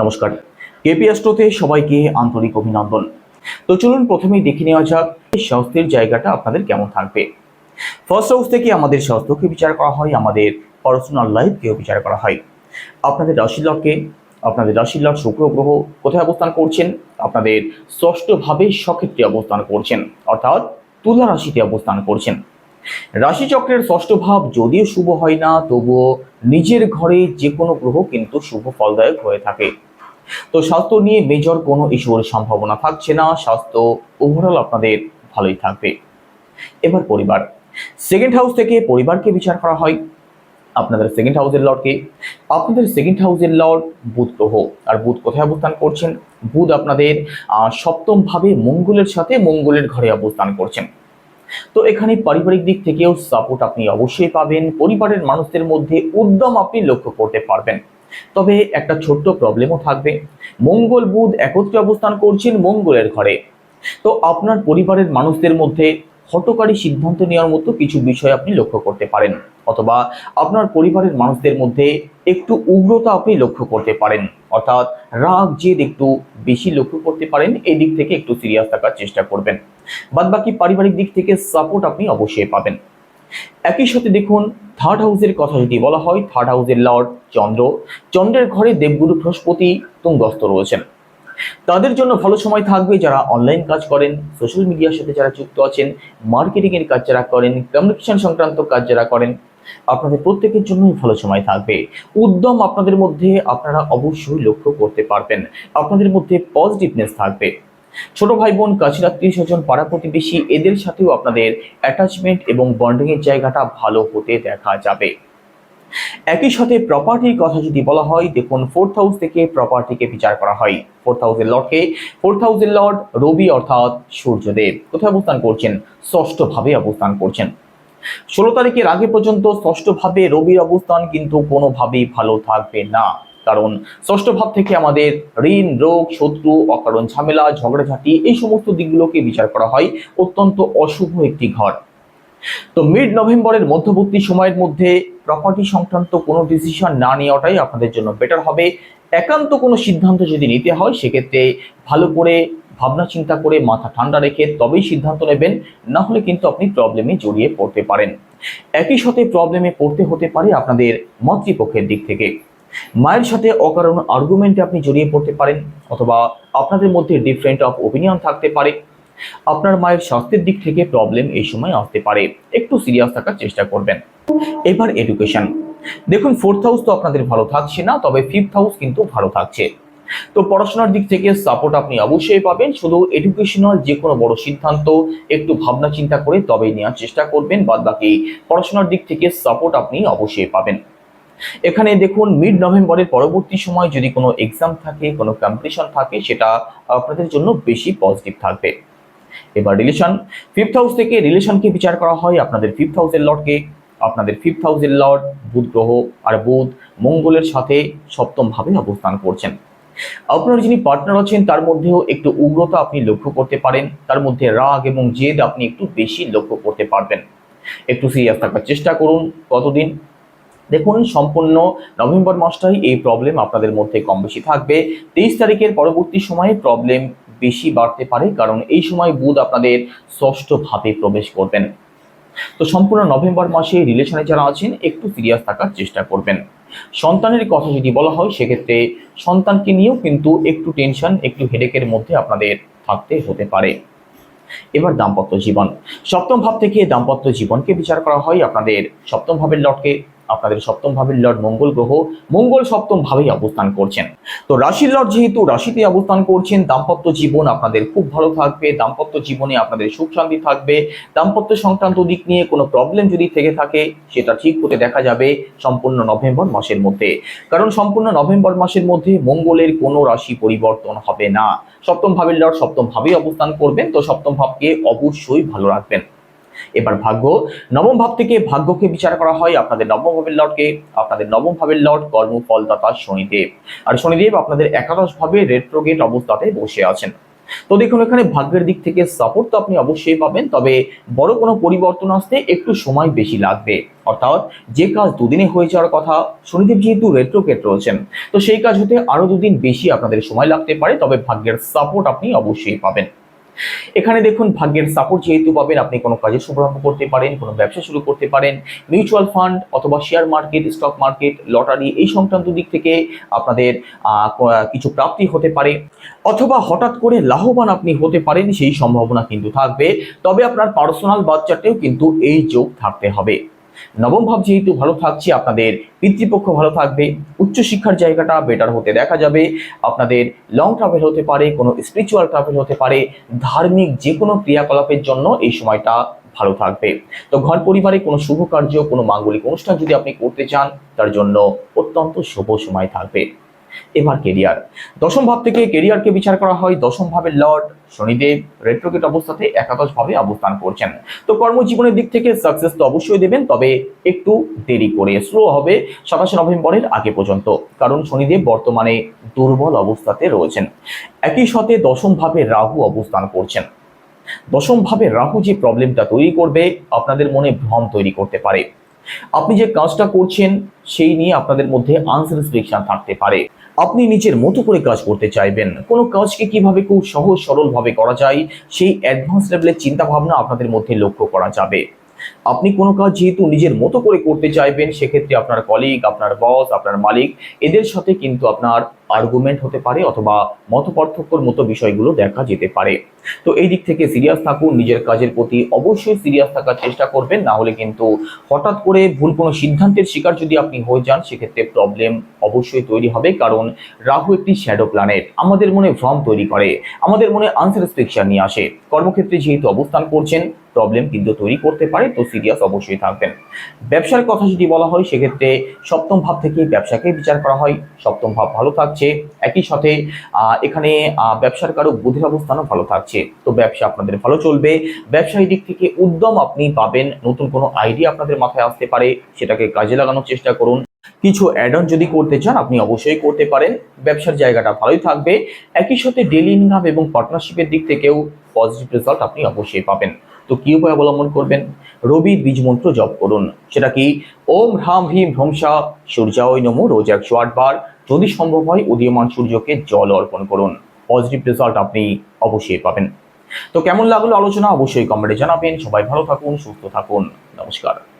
নমস্কার। কেপি অ্যাস্ট্রোতে সবাইকে আন্তরিক অভিনন্দন। তো চলুন প্রথমেই দেখে নেওয়া যাক স্বাস্থ্যের জায়গাটা আপনাদের কেমন থাকবে। ফার্স্ট হাউস থেকে আমাদের স্বাস্থ্যকে বিচার করা হয়, আমাদের পার্সোনাল লাইফকেও বিচার করা হয়। আপনাদের রাশি আপনাদের লট শুক্র গ্রহ কোথায় অবস্থান করছেন? আপনাদের ষষ্ঠভাবে সক্ষেত্রে অবস্থান করছেন, অর্থাৎ তুলা রাশিতে অবস্থান করছেন। রাশিচক্রের ষষ্ঠ ভাব যদিও শুভ হয় না, তবুও নিজের ঘরে যে কোনো গ্রহ কিন্তু শুভ ফলদায়ক হয়ে থাকে। তো স্বাস্থ্য নিয়ে মেজর কোনো ইস্যুর সম্ভাবনা থাকছে না। স্বাস্থ্য ওভারঅল আপনাদের ভালোই থাকবে। এবার পরিবার। সেকেন্ড হাউস থেকে পরিবারকে বিচার করা হয়। আপনাদের সেকেন্ড হাউসের লর্ডকে আপনাদের সেকেন্ড হাউসের লর্ড বুধ গ্রহ। আর বুধ কোথায় অবস্থান করছেন? বুধ আপনাদের আহ, সপ্তম ভাবে মঙ্গলের সাথে মঙ্গলের ঘরে অবস্থান করছেন। তো এখানে পারিবারিক দিক থেকেও সাপোর্ট আপনি অবশ্যই পাবেন। পরিবারের মানুষদের মধ্যে উদ্যম আপনি লক্ষ্য করতে পারবেন। তবে একটা ছোট্ট প্রবলেমও থাকবে। মঙ্গল বুধ একত্রে অবস্থান করছেন মঙ্গলের ঘরে। তো আপনার পরিবারের মানুষদের মধ্যে হটকারী সিদ্ধান্ত নেওয়ার মতো কিছু বিষয় আপনি লক্ষ্য করতে পারেন, অথবা আপনার পরিবারের মানুষদের মধ্যে একটু উগ্রতা আপনি লক্ষ্য করতে পারেন, অর্থাৎ রাগ, জেদ একটু বেশি লক্ষ্য করতে পারেন এই দিক থেকে একটু সিরিয়াস থাকার চেষ্টা করবেন। বাদ বাকি পারিবারিক দিক থেকে সাপোর্ট আপনি অবশ্যই পাবেন। একই সাথে দেখুন থার্ড হাউসের কথা যদি বলা হয় থার্ড হাউসের লর্ড চন্দ্র। চন্দ্রের ঘরে দেবগুরু, বৃহস্পতি তুঙ্গস্ত রয়েছেন। তাদের জন্য ভালো সময় থাকবে যারা অনলাইন কাজ করেন সোশ্যাল মিডিয়ার সাথে যারা যুক্ত আছেন মার্কেটিং এর কাজ যারা করেন কমিউনিকেশন সংক্রান্ত কাজ যারা করেন, আপনাদের প্রত্যেকের জন্যই ভালো সময় থাকবে। উদ্যম আপনাদের মধ্যে আপনারা অবশ্যই লক্ষ্য করতে পারবেন। আপনাদের মধ্যে পজিটিভনেস থাকবে। ছোট ভাই বোন কাছের আত্মীয় স্বজন পাড়া প্রতিবেশী, এদের সাথেও আপনাদের অ্যাটাচমেন্ট এবং বন্ডিং এর জায়গাটা ভালো হতে দেখা যাবে। একই সাথে প্রপার্টির কথা যদি বলা হয়, দেখুন ফোর্থ হাউস থেকে প্রপার্টিকে বিচার করা হয়। ফোর্থ হাউসের লর্ডকে ফোর্থ হাউসের লর্ড রবি অর্থাৎ সূর্যদেব। কোথায় অবস্থান করছেন? ষষ্ঠ ভাবে অবস্থান করছেন। ষোলো তারিখের আগে পর্যন্ত ষষ্ঠ ভাবে রবির অবস্থান কিন্তু কোনোভাবেই ভালো থাকবে না। কারণ ষষ্ঠ ভাব থেকে আমাদের ঋণ, রোগ, শত্রু, অকারণ, ঝামেলা, ঝগড়াঝাটি এই সমস্ত দিকগুলোকে বিচার করা হয় অত্যন্ত অশুভ একটি ঘর। তো মিড নভেম্বরের মধ্যবর্তী সময়ের মধ্যে প্রপার্টি সংক্রান্ত কোনো ডিসিশন না নেওয়াটাই আপনাদের জন্য বেটার হবে। একান্ত কোনো সিদ্ধান্ত যদি নিতে হয়, সেক্ষেত্রে ভালো করে ভাবনা চিন্তা করে মাথা ঠান্ডা রেখে তবেই সিদ্ধান্ত নেবেন, না হলে কিন্তু আপনি প্রবলেমে জড়িয়ে পড়তে পারেন। একই সাথে প্রবলেমে পড়তে হতে পারে আপনাদের মাতৃপক্ষের দিক থেকে। মায়ের সাথে অকারণ আর্গুমেন্টে আপনি জড়িয়ে পড়তে পারেন, অথবা আপনাদের মধ্যে ডিফারেন্ট অফ ওপিনিয়ন থাকতে পারে। আপনার মায়ের স্বাস্থ্যের দিক থেকে প্রবলেম এই সময় আসতে পারে। একটু সিরিয়াস থাকার চেষ্টা করবেন। এবার এডুকেশন দেখুন ফোর্থ হাউস তো আপনাদের ভালো থাকছে না, তবে ফিফথ হাউস কিন্তু ভালো থাকছে। তো পড়াশোনার দিক থেকে সাপোর্ট আপনি অবশ্যই পাবেন, শুধু এডুকেশনাল যে কোনো বড় সিদ্ধান্ত, একটু ভাবনা চিন্তা করে তবেই নেওয়ার চেষ্টা করবেন বাদ বাকি পড়াশোনার দিক থেকে সাপোর্ট আপনি অবশ্যই পাবেন। এখানে দেখুন মিড নভেম্বরের পরবর্তী সময় যদি কোনো এক্সাম থাকে, কোনো কম্পিটিশন থাকে, সেটা আপনাদের জন্য বেশি পজিটিভ থাকবে। এবার রিলেশন ফিফথ হাউস থেকে রিলেশনকে বিচার করা হয় আপনাদের ফিফথ হাউসের লর্ডকে আপনাদের ফিফথ হাউসের লর্ড বুধ গ্রহ আর বুধ মঙ্গলের সাথে সপ্তম ভাবে অবস্থান করছেন। আপনার যিনি পার্টনার আছেন, তার মধ্যেও একটু উগ্রতা আপনি লক্ষ্য করতে পারেন। তার মধ্যে রাগ এবং জেদ আপনি একটু বেশি লক্ষ্য করতে পারবেন। একটু সিরিয়াস থাকার চেষ্টা করুন কতদিন? দেখুন, সম্পূর্ণ নভেম্বর মাসটাই এই প্রবলেম আপনাদের মধ্যে কম বেশি থাকবে। তেইশ তারিখের পরবর্তী সময়ে প্রবলেম বেশি বাড়তে পারে, কারণ এই সময় বুধ আপনাদের ষষ্ঠ ভাবে প্রবেশ করবেন। তো সম্পূর্ণ নভেম্বর মাসে রিলেশনে যারা আছেন, একটু সিরিয়াস থাকার চেষ্টা করবেন। সন্তানের কথা যদি বলা হয়, সেক্ষেত্রে সন্তানকে নিয়েও কিন্তু একটু টেনশন একটু হেডেকের মধ্যে আপনাদের থাকতে হতে পারে। এবার দাম্পত্য জীবন। সপ্তম ভাব থেকে দাম্পত্য জীবনকে বিচার করা হয়। আপনাদের সপ্তম ভাবের লটকে আপনাদের সপ্তম ভাবের লর্ড মঙ্গল গ্রহ মঙ্গল সপ্তম ভাবেই অবস্থান করছেন। তো রাশির লর্ড যেহেতু রাশিতে অবস্থান করছেন, দাম্পত্য জীবন আপনাদের খুব ভালো থাকবে, দাম্পত্য জীবনে আপনাদের সুখ শান্তি থাকবে, দাম্পত্য সংক্রান্ত দিক নিয়ে কোনো প্রবলেম যদি থেকে থাকে, সেটা ঠিক হতে দেখা যাবে সম্পূর্ণ নভেম্বর মাসের মধ্যে। কারণ সম্পূর্ণ নভেম্বর মাসের মধ্যে মঙ্গলের কোনো রাশি পরিবর্তন হবে না। সপ্তম ভাবের লর্ড সপ্তম ভাবেই অবস্থান করবেন, তো সপ্তম ভাবকে অবশ্যই ভালো রাখবেন। এবার ভাগ্য। নবম ভাব থেকে ভাগ্যকে বিচার করা হয় আপনাদের নবম ভাবের লর্ডকে আপনাদের নবম ভাবের লর্ড কর্মফলদাতা শনিদেব। আর শনিদেব আপনাদের একাদশ ভাবে রেট্রোগেট অবস্থাতে বসে আছেন। তো দেখুন, এখানে ভাগ্যের দিক থেকে সাপোর্ট তো আপনি অবশ্যই পাবেন, তবে বড় কোনো পরিবর্তন আসতে একটু সময় বেশি লাগবে। অর্থাৎ যে কাজ দুদিনে হয়ে যাওয়ার কথা, শনিদেব যেহেতু রেট্রোকেট রয়েছেন, তো সেই কাজ হতে আরও দুদিন বেশি আপনাদের সময় লাগতে পারে, তবে ভাগ্যের সাপোর্ট আপনি অবশ্যই পাবেন। এখানে দেখুন ভাগ্যের সাপোর্ট যেহেতু পাবেন, আপনি কোনো কাজে শুভারম্ভ করতে পারেন, কোনো ব্যবসা শুরু করতে পারেন মিউচুয়াল ফান্ড অথবা share market stock market lottery এই সংক্রান্ত দিক থেকে আপনাদের কিছু প্রাপ্তি হতে পারে। অথবা হঠাৎ করে লাভবান আপনি হতে পারেন, সেই সম্ভাবনা কিন্তু থাকবে। তবে আপনার পার্সোনাল বাচ্চাতেও কিন্তু এই যোগ থাকতে হবে। নবম ভাব যেহেতু ভালো থাকছে, আপনাদের পিতৃপক্ষ ভালো থাকবে, উচ্চশিক্ষার জায়গাটা বেটার হতে দেখা যাবে, আপনাদের লং ট্রাভেল হতে পারে, কোনো স্পিরিচুয়াল ট্রাভেল হতে পারে, ধার্মিক যে কোনো ক্রিয়াকলাপের জন্য এই সময়টা ভালো থাকবে। তো ঘর পরিবারে কোনো শুভ কার্য, কোনো মাঙ্গলিক অনুষ্ঠান যদি আপনি করতে চান, তার জন্য অত্যন্ত শুভ সময় থাকবে। এবার কেরিয়ার। দশম ভাব থেকে কেরিয়ারকে বিচার করা হয়। দশম ভাবের লর্ড শনিদেব রেট্রোকেট অবস্থাতে একাদশ ভাবে অবস্থান করছেন। তো কর্মজীবনের দিক থেকে সাকসেস তো অবশ্যই দেবেন, তবে একটু দেরি করে। স্লো হবে সাতাশে নভেম্বরের আগে পর্যন্ত, কারণ শনিদেব বর্তমানে দুর্বল অবস্থাতে রয়েছেন। একই সাথে দশম ভাবে রাহু অবস্থান করছেন। দশম ভাবে রাহু যে প্রবলেমটা তৈরি করবে, আপনাদের মনে ভ্রম তৈরি করতে পারে। আপনি যে কাজটা করছেন, সেই নিয়ে আপনাদের মধ্যে আনসার রেস্ট্রিকশন থাকতে পারে। আপনি নিজের মতো করে কাজ করতে চাইবেন। কোনো কাজকে কীভাবে খুব সহজ সরলভাবে করা যায়, সেই অ্যাডভান্স লেভেলের চিন্তা ভাবনা আপনাদের মধ্যে লক্ষ্য করা যাবে। আপনি কোনো কাজ যেহেতু নিজের মতো করে করতে চাইবেন, সেক্ষেত্রে আপনার কলিগ আপনার বস আপনার মালিক এদের সাথে কিন্তু আপনার আর্গুমেন্ট হতে পারে অথবা মতপার্থক্যর মতো বিষয়গুলো দেখা যেতে পারে। তো এই দিক থেকে সিরিয়াস থাকুন, নিজের কাজের প্রতি অবশ্যই সিরিয়াস থাকার চেষ্টা করবেন, না হলে কিন্তু হঠাৎ করে ভুল কোনো সিদ্ধান্তের শিকার যদি আপনি হয়ে যান, সেক্ষেত্রে প্রবলেম অবশ্যই তৈরি হবে। কারণ রাহু একটি শ্যাডো প্ল্যানেট আমাদের মনে ভ্রম তৈরি করে, আমাদের মনে আনস্যাটিসফ্যাকশন নিয়ে আসে। কর্মক্ষেত্রে যেহেতু অবস্থান করছেন প্রবলেম কিন্তু তৈরি করতে পারে। তো সিরিয়াস অবশ্যই থাকবেন। ব্যবসার কথা যদি বলা হয়, সেক্ষেত্রে সপ্তম ভাব থেকে ব্যবসাকে বিচার করা হয়। সপ্তম ভাব ভালো থাকছে। একই সাথে এখানে ব্যবসার কারও বুদ্ধির অবস্থানও ভালো থাকছে। তো ব্যবসা আপনাদের ভালো চলবে। ব্যবসায়ী দিক থেকে উদ্যম আপনি পাবেন। নতুন কোনো আইডিয়া আপনাদের মাথায় আসতে পারে, সেটাকে কাজে লাগানোর চেষ্টা করুন। কিছু অ্যাড অন যদি করতে চান, আপনি অবশ্যই করতে পারেন। ব্যবসার জায়গাটা ভালোই থাকবে। একই সাথে ডেলি ইনকাম এবং পার্টনারশিপের দিক থেকেও পজিটিভ রেজাল্ট আপনি অবশ্যই পাবেন। তো কি উপায় অবলম্বন করবেন? রবির বীজ মন্ত্র জপ করুন। সেটা কি? ওম হ্রাম ভীম ভ্রংসা সূর্যায় নমো রোজ একশো আটবার যদি সম্ভব হয়, উদীয়মান সূর্যকে জল অর্পণ করুন। পজিটিভ রেজাল্ট আপনি অবশ্যই পাবেন। তো কেমন লাগল আলোচনা? অবশ্যই কমেন্টে জানাবেন। সবাই ভালো থাকুন, সুস্থ থাকুন। নমস্কার।